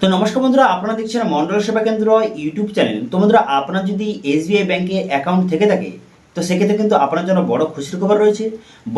তো নমস্কার বন্ধুরা, আপনারা দেখছেন মন্ডল সেবা কেন্দ্র ইউটিউব চ্যানেল। তো বন্ধুরা, আপনার যদি এসবিআই ব্যাংকে অ্যাকাউন্ট থেকে থাকে, তো সেক্ষেত্রে কিন্তু আপনার জন্য বড় খুশির খবর রয়েছে।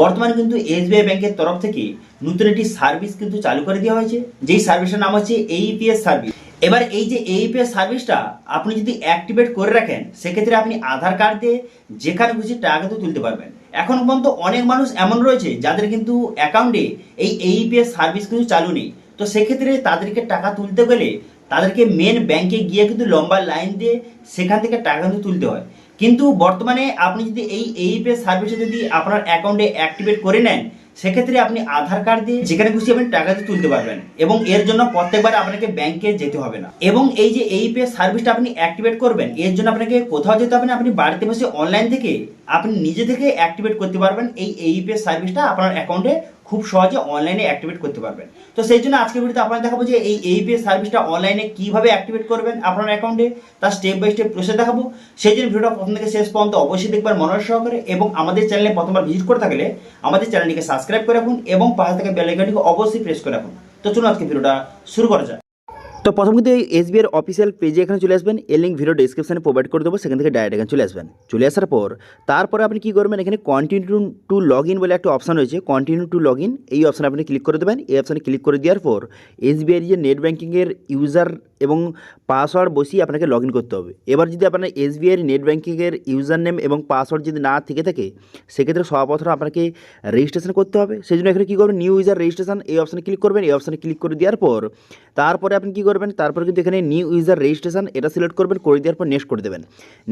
বর্তমানে কিন্তু এসবিআই ব্যাংকের তরফ থেকে নতুন একটি সার্ভিস কিন্তু চালু করে দেওয়া হয়েছে। যেই সার্ভিসের নাম হচ্ছে এইপিএস সার্ভিস এবার এই যে এইপিএস সার্ভিসটা আপনি যদি অ্যাক্টিভেট করে রাখেন, সেক্ষেত্রে আপনি আধার কার্ড দিয়ে যেখানে খুশি টাকা কিন্তু তুলতে পারবেন। এখন পর্যন্ত অনেক মানুষ এমন রয়েছে, যাদের কিন্তু অ্যাকাউন্টে এই এইপিএস সার্ভিস কিন্তু চালু নেই। তো সেক্ষেত্রে তাদেরকে টাকা তুলতে গেলে তাদেরকে মেন ব্যাংকে গিয়ে কিন্তু লম্বা লাইন দিয়ে সেখান থেকে টাকা কিন্তু তুলতে হয়। কিন্তু বর্তমানে আপনি যদি এই এইপিএস সার্ভিসে যদি আপনার অ্যাকাউন্টে অ্যাক্টিভেট করে নেন, সেক্ষেত্রে আপনি আধার কার্ড দিয়ে যেখানে খুশি আপনি টাকা দিয়ে তুলতে পারবেন এবং এর জন্য প্রত্যেকবার আপনাকে ব্যাংকে যেতে হবে না। এবং এই যে এইপিএস সার্ভিসটা আপনি অ্যাক্টিভেট করবেন, এর জন্য আপনাকে কোথাও যেতে হবে না, আপনি বাড়িতে বসে অনলাইন থেকে আপনি নিজে থেকে অ্যাক্টিভেট করতে পারবেন। এই এইপিএস সার্ভিসটা আপনার অ্যাকাউন্টে খুব সহজে অনলাইনে অ্যাক্টিভেট করতে পারবেন। তো সেই জন্য আজকের ভিডিওতে আপনারা দেখাবো যে এই এইপিএস সার্ভিসটা অনলাইনে কীভাবে অ্যাক্টিভেট করবেন আপনার অ্যাকাউন্টে তার স্টেপ বাই স্টেপ প্রসেস দেখাবো। সেই জন্য ভিডিওটা প্রথম থেকে শেষ পর্যন্ত অবশ্যই দেখবার মনোজ সহকারে এবং আমাদের চ্যানেলে প্রথমবার ভিজিট করে থাকলে আমাদের চ্যানেলটিকে সাবস্ক্রাইব করে রাখুন এবং পাশে থাকা বেলাইকনটিকে অবশ্যই প্রেস করে রাখুন। তো চলুন আজকে ভিডিওটা শুরু করা যাক। তো প্রথম কিন্তু এই এসবিআই এর অফিসিয়াল পেজে এখানে চলে আসবেন। এর লিঙ্ক ভিডিও ডিসক্রিপশনে প্রোভাইড করে দেবো, সেখান থেকে ডাইরেক্ট এখানে চলে আসবেন। চলে আসার পর, তারপরে আপনি কী করবেন, এখানে কন্টিনিউ টু লগ ইন বলে একটা অপশান রয়েছে। কন্টিনিউ টু লগ ইন এই অপশানে আপনি ক্লিক করে দেবেন। এই অপশানে ক্লিক করে দেওয়ার পর এসবিআই যে নেট ব্যাঙ্কিংয়ের ইউজার এবং পাসওয়ার্ড বসিয়ে আপনাকে লগ ইন করতে হবে। এবার যদি আপনার এসবিআই নেট ব্যাঙ্কিংয়ের ইউজার নেম এবং পাসওয়ার্ড যদি না থেকে থাকে, সেক্ষেত্রে সর্বপ্রথম আপনাকে রেজিস্ট্রেশন করতে হবে। সেই জন্য এখানে কী করবেন নিউ ইউজার রেজিস্ট্রেশন এই অপশানে ক্লিক করবেন। এই অপশানে ক্লিক করে দেওয়ার পর, তারপরে আপনি কী করবেন তারপরে কিন্তু এখানে নিউ ইউজার রেজিস্ট্রেশন এটা সিলেক্ট করবেন, করে দেওয়ার পর নেক্সট করে দেবেন।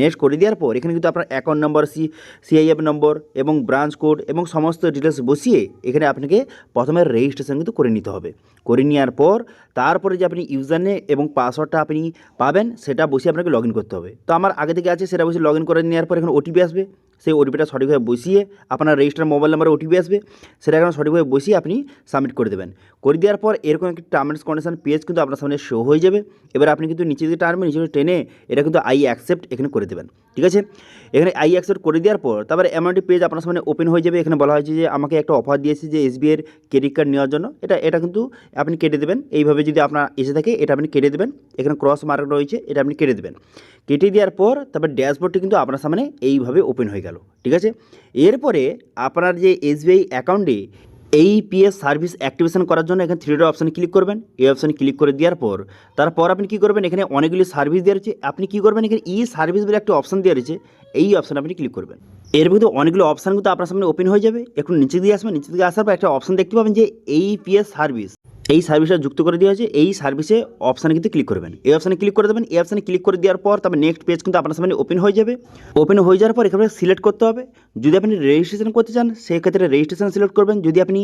নেক্সট করে দেওয়ার পর এখানে কিন্তু আপনার account number C CIF number এবং ব্রাঞ্চ কোড এবং সমস্ত ডিটেলস বসিয়ে এখানে আপনাকে প্রথমে রেজিস্ট্রেশন কিন্তু করে নিতে হবে। করে নেওয়ার পর তারপরে যে আপনি ইউজার নেম এবং পাসওয়ার্ডটা আপনি পাবেন, সেটা বসিয়ে আপনাকে লগ করতে হবে। তো আমার আগে থেকে আছে, সেটা বসে লগ করে নেওয়ার পর এখানে ওটিপি আসবে। সেই ওটিপিটা সঠিকভাবে বসিয়ে আপনার রেজিস্টার মোবাইল নাম্বারে ওটিপি আসবে, সেটা এখন সঠিকভাবে বসিয়ে আপনি সাবমিট করে দেবেন। করে দেওয়ার পর এরকম একটি টার্মস কন্ডিশন পেজ কিন্তু আপনার সামনে শো হয়ে যাবে। এবার আপনি কিন্তু নিচে দিকে টার্মে নিচে টেনে এটা কিন্তু আই অ্যাকসেপ্ট এখানে করে দেবেন, ঠিক আছে? এখানে আই অ্যাকসেপ্ট করে দেওয়ার পর, তারপরে এমন পেজ আপনার সামনে ওপেন হয়ে যাবে। এখানে বলা হয়েছে যে, আমাকে একটা অফার দিয়েছে যে এসবিআইয়ের ক্রেডিট কার্ড নেওয়ার জন্য। এটা এটা কিন্তু আপনি কেটে দেবেন। এইভাবে যদি আপনার এসে থাকে, এটা আপনি কেটে দেবেন। এখানে ক্রস মার্ক রয়েছে, এটা আপনি কেটে দেবেন। কেটে দেওয়ার পর, তারপর ড্যাশবোর্ডটি কিন্তু আপনার সামনে এইভাবে ওপেন হয়ে গেল, ঠিক আছে? এরপরে আপনার যে এসবিআই অ্যাকাউন্টে এই পিএস সার্ভিস অ্যাক্টিভেশন করার জন্য এখানে থ্রি ডট অপশানে ক্লিক করবেন। এই অপশানে ক্লিক করে দেওয়ার পর, তারপর আপনি কী করবেন? এখানে অনেকগুলি সার্ভিস দেওয়া রয়েছে। আপনি কী করবেন? এখানে ই সার্ভিস বলে একটা অপশান দেওয়া রয়েছে। এই অপশানে আপনি ক্লিক করবেন। এর মধ্যে অনেকগুলো অপশান কিন্তু আপনার সামনে ওপেন হয়ে যাবে। একটু নিচে দিয়ে আসবেন। নিচে দিয়ে আসার পর একটা অপশান দেখতে পাবেন যে এই পিএস সার্ভিস এই সার্ভিসটা যুক্ত করে দেওয়া হয়েছে, এই সার্ভিসে অপশানে কিন্তু ক্লিক করবেন। এই অপশানে ক্লিক করে দেবেন, এই অপশানে ক্লিক করে দেওয়ার পর তারপর নেক্সট পেজ কিন্তু আপনার সামনে ওপেন হয়ে যাবে। ওপেন হয়ে যাওয়ার পর এখানে সিলেক্ট করতে হবে। যদি আপনি রেজিস্ট্রেশন করতে চান, সেক্ষেত্রে রেজিস্ট্রেশন সিলেক্ট করবেন। যদি আপনি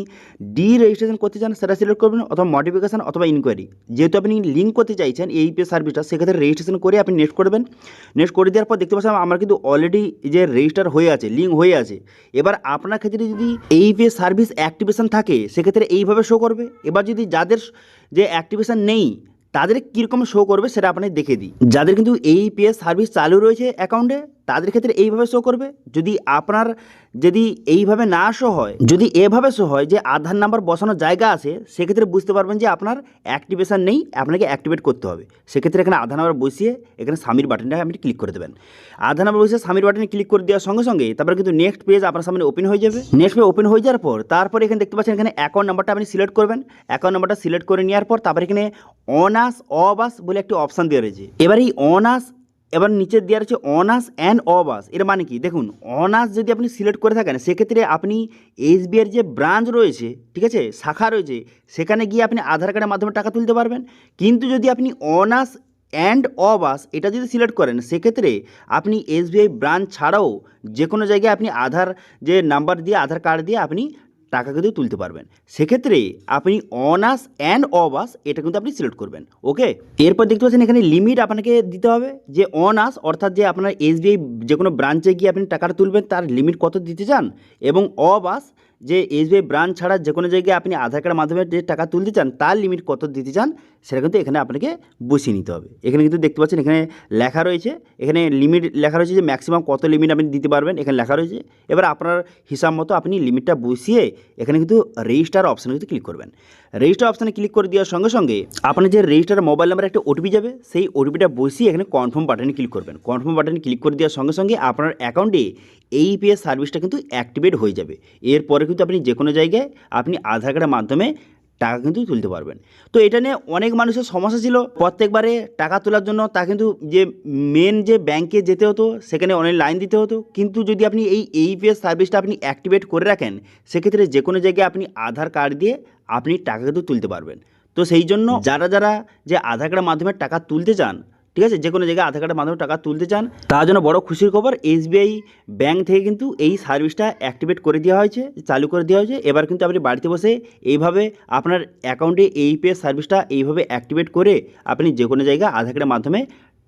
ডি রেজিস্ট্রেশন করতে চান, সেটা সিলেক্ট করবেন অথবা মডিফিকেশান অথবা ইনকোয়ারি যেহেতু আপনি লিঙ্ক করতে চাইছেন এই পে সার্ভিসটা সেক্ষেত্রে রেজিস্ট্রেশন করে আপনি নেক্সট করবেন। নেক্সট করে দেওয়ার পর দেখতে পাচ্ছেন আমার কিন্তু অলরেডি যে রেজিস্টার হয়ে আছে লিঙ্ক হয়ে আছে। এবার আপনার ক্ষেত্রে যদি এই পে সার্ভিস অ্যাক্টিভেশন থাকে, সেক্ষেত্রে এইভাবে শো করবে। এবার যদি যাদের যে অ্যাক্টিভেশান নেই, তাদের কীরকম শো করবে সেটা আপনাকে দেখে দিই। যাদের কিন্তু এই পিএস সার্ভিস চালু রয়েছে অ্যাকাউন্টে তাদের ক্ষেত্রে এইভাবে শো করবে? যদি আপনার, যদি এইভাবে না শো হয়, যদি এভাবে শো হয় যে আধার নাম্বার বসানোর জায়গা আছে, সেক্ষেত্রে বুঝতে পারবেন যে আপনার অ্যাক্টিভেশন নেই, আপনাকে অ্যাক্টিভেট করতে হবে। সেক্ষেত্রে এখানে আধার নাম্বার বসিয়ে এখানে স্বামীর বাটনটা আপনি ক্লিক করে দেবেন। আধার নাম্বার বসিয়ে স্বামীর বাটনে ক্লিক করে দেওয়ার সঙ্গে সঙ্গে তারপরে কিন্তু নেক্সট পেজ আপনার সামনে ওপেন হয়ে যাবে। নেক্সট পেজ ওপেন হয়ে যাওয়ার পর তারপরে এখানে দেখতে পাচ্ছেন এখানে অ্যাকাউন্ট নাম্বারটা আপনি সিলেক্ট করবেন। অ্যাকাউন্ট নাম্বারটা সিলেক্ট করে নেওয়ার পর তারপরে এখানে অনাস অবাস বলে একটি অপশান দেওয়া রয়েছে। এবার এই অনাস এবার নিচে দেওয়া রয়েছে অনার্স অ্যান্ড অবাস এর মানে কি? দেখুন অনার্স যদি আপনি সিলেক্ট করে থাকেন, সেক্ষেত্রে আপনি এসবিআইয়ের যে ব্রাঞ্চ রয়েছে, ঠিক আছে, শাখা রয়েছে, সেখানে গিয়ে আপনি আধার কার্ডের মাধ্যমে টাকা তুলতে পারবেন। কিন্তু যদি আপনি অনার্স অ্যান্ড অবাস এটা যদি সিলেক্ট করেন, সেক্ষেত্রে আপনি এসবিআই ব্রাঞ্চ ছাড়াও যে কোনো জায়গায় আপনি আধার যে নাম্বার দিয়ে, আধার কার্ড দিয়ে আপনি টাকা কিন্তু তুলতে পারবেন। সেক্ষেত্রে আপনি অনার্স অ্যান্ড অবাস এটা কিন্তু আপনি সিলেক্ট করবেন, ওকে? এরপর দেখতে পাচ্ছেন এখানে লিমিট আপনাকে দিতে হবে যে অনার্স অর্থাৎ যে আপনার এসবিআই যে কোনো ব্রাঞ্চে গিয়ে আপনি টাকাটা তুলবেন, তার লিমিট কত দিতে চান এবং অবাস যে এসবিআই ব্রাঞ্চ ছাড়া যে কোনো জায়গায় আপনি আধার কার্ডের মাধ্যমে যে টাকা তুলতে চান, তার লিমিট কত দিতে চান, সেটা কিন্তু এখানে আপনাকে বসিয়ে নিতে হবে। এখানে কিন্তু দেখতে পাচ্ছেন, এখানে লেখা রয়েছে, এখানে লিমিট লেখা রয়েছে যে ম্যাক্সিমাম কত লিমিট আপনি দিতে পারবেন, এখানে লেখা রয়েছে। এবার আপনার হিসাব মতো আপনি লিমিটটা বসিয়ে এখানে কিন্তু রেজিস্টার অপশানে কিন্তু ক্লিক করবেন। রেজিস্টার অপশানে ক্লিক করে দেওয়ার সঙ্গে সঙ্গে আপনার যে রেজিস্টার মোবাইল নাম্বার একটা ওটিপি যাবে, সেই ওটিপিটা বসিয়ে এখানে কনফার্ম বাটনে ক্লিক করবেন। কনফার্ম বাটনে ক্লিক করে দেওয়ার সঙ্গে সঙ্গে আপনার অ্যাকাউন্টে এইপিএস সার্ভিসটা কিন্তু অ্যাক্টিভেট হয়ে যাবে। এরপরে কিন্তু আপনি যে কোনো জায়গায় আপনি আধার কার্ডের মাধ্যমে টাকা কিন্তু তুলতে পারবেন। তো এটা নিয়ে অনেক মানুষের সমস্যা ছিল। প্রত্যেকবারে টাকা তোলার জন্য তা কিন্তু যে মেন যে ব্যাংকে যেতে হতো, সেখানে অনেক লাইন দিতে হতো। কিন্তু যদি আপনি এই এইপিএস সার্ভিসটা আপনি অ্যাক্টিভেট করে রাখেন, সেক্ষেত্রে যে কোনো জায়গায় আপনি আধার কার্ড দিয়ে আপনি টাকা কিন্তু তুলতে পারবেন। তো সেই জন্য যারা যারা যে আধার কার্ডের মাধ্যমে টাকা তুলতে চান ঠিক আছে? যে কোনো জায়গায় আধার কার্ডের মাধ্যমে টাকা তুলতে চান, তার জন্য বড় খুশির খবর এসবিআই ব্যাঙ্ক থেকে কিন্তু এই সার্ভিসটা অ্যাক্টিভেট করে দেওয়া হয়েছে, চালু করে দেওয়া হয়েছে। এবার কিন্তু আপনি বাড়িতে বসে এইভাবে আপনার অ্যাকাউন্টে এই এইপিএস সার্ভিসটা এইভাবে অ্যাক্টিভেট করে আপনি যে কোনো জায়গায় আধার কার্ডের মাধ্যমে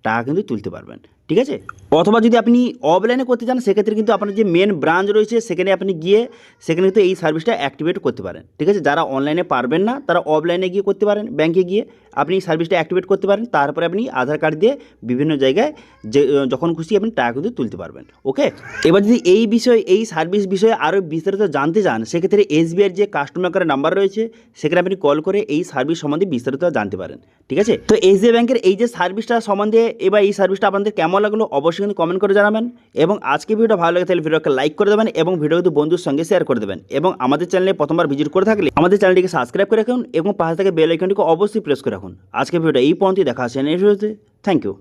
টাকা কিন্তু তুলতে পারবেন। ঠিক আছে? অথবা যদি আপনি অফলাইনে করতে চান, সেক্ষেত্রে কিন্তু আপনার যে মেন ব্রাঞ্চ রয়েছে, সেখানে আপনি গিয়ে, সেখানে কিন্তু এই সার্ভিসটা অ্যাক্টিভেট করতে পারেন। ঠিক আছে? যারা অনলাইনে পারবেন না, তারা অফলাইনে গিয়ে করতে পারেন ব্যাংকে গিয়ে। আপনি এই সার্ভিসটা অ্যাক্টিভেট করতে পারেন, তারপরে আপনি আধার কার্ড দিয়ে বিভিন্ন জায়গায় যে যখন খুশি আপনি টাকা কিন্তু তুলতে পারবেন। ওকে এবার যদি এই বিষয়ে, এই সার্ভিস বিষয়ে আরও বিস্তারিত জানতে চান, সেক্ষেত্রে এসবিআইয়ের যে কাস্টমার কেয়ার নাম্বার রয়েছে, সেখানে আপনি কল করে এই সার্ভিস সম্বন্ধে বিস্তারিত জানতে পারেন। ঠিক আছে? তো এসবিআই ব্যাংকের এই যে সার্ভিসটা সম্বন্ধে, এবার এই সার্ভিসটা আপনাদের কেমন লাগল অবশ্যই কিন্তু কমেন্ট করে জানাবেন এবং আজকে ভিডিও ভালো লাগে তাহলে ভিডিওকে লাইক করে দেবেন এবং ভিডিও কিন্তু বন্ধুর সঙ্গে শেয়ার করে দেবেন এবং আমাদের চ্যানেলে প্রথমবার ভিজিট করে থাকলে আমাদের চ্যানেলটিকে সাবস্ক্রাইব করে রাখুন এবং পাশে থেকে বেল আইকনটিকে অবশ্যই প্রেস করে রাখুন। আজকে ভিডিওটা এই পর্যন্তই, দেখা আছে নেক্সট ভিডিওতে থ্যাংক ইউ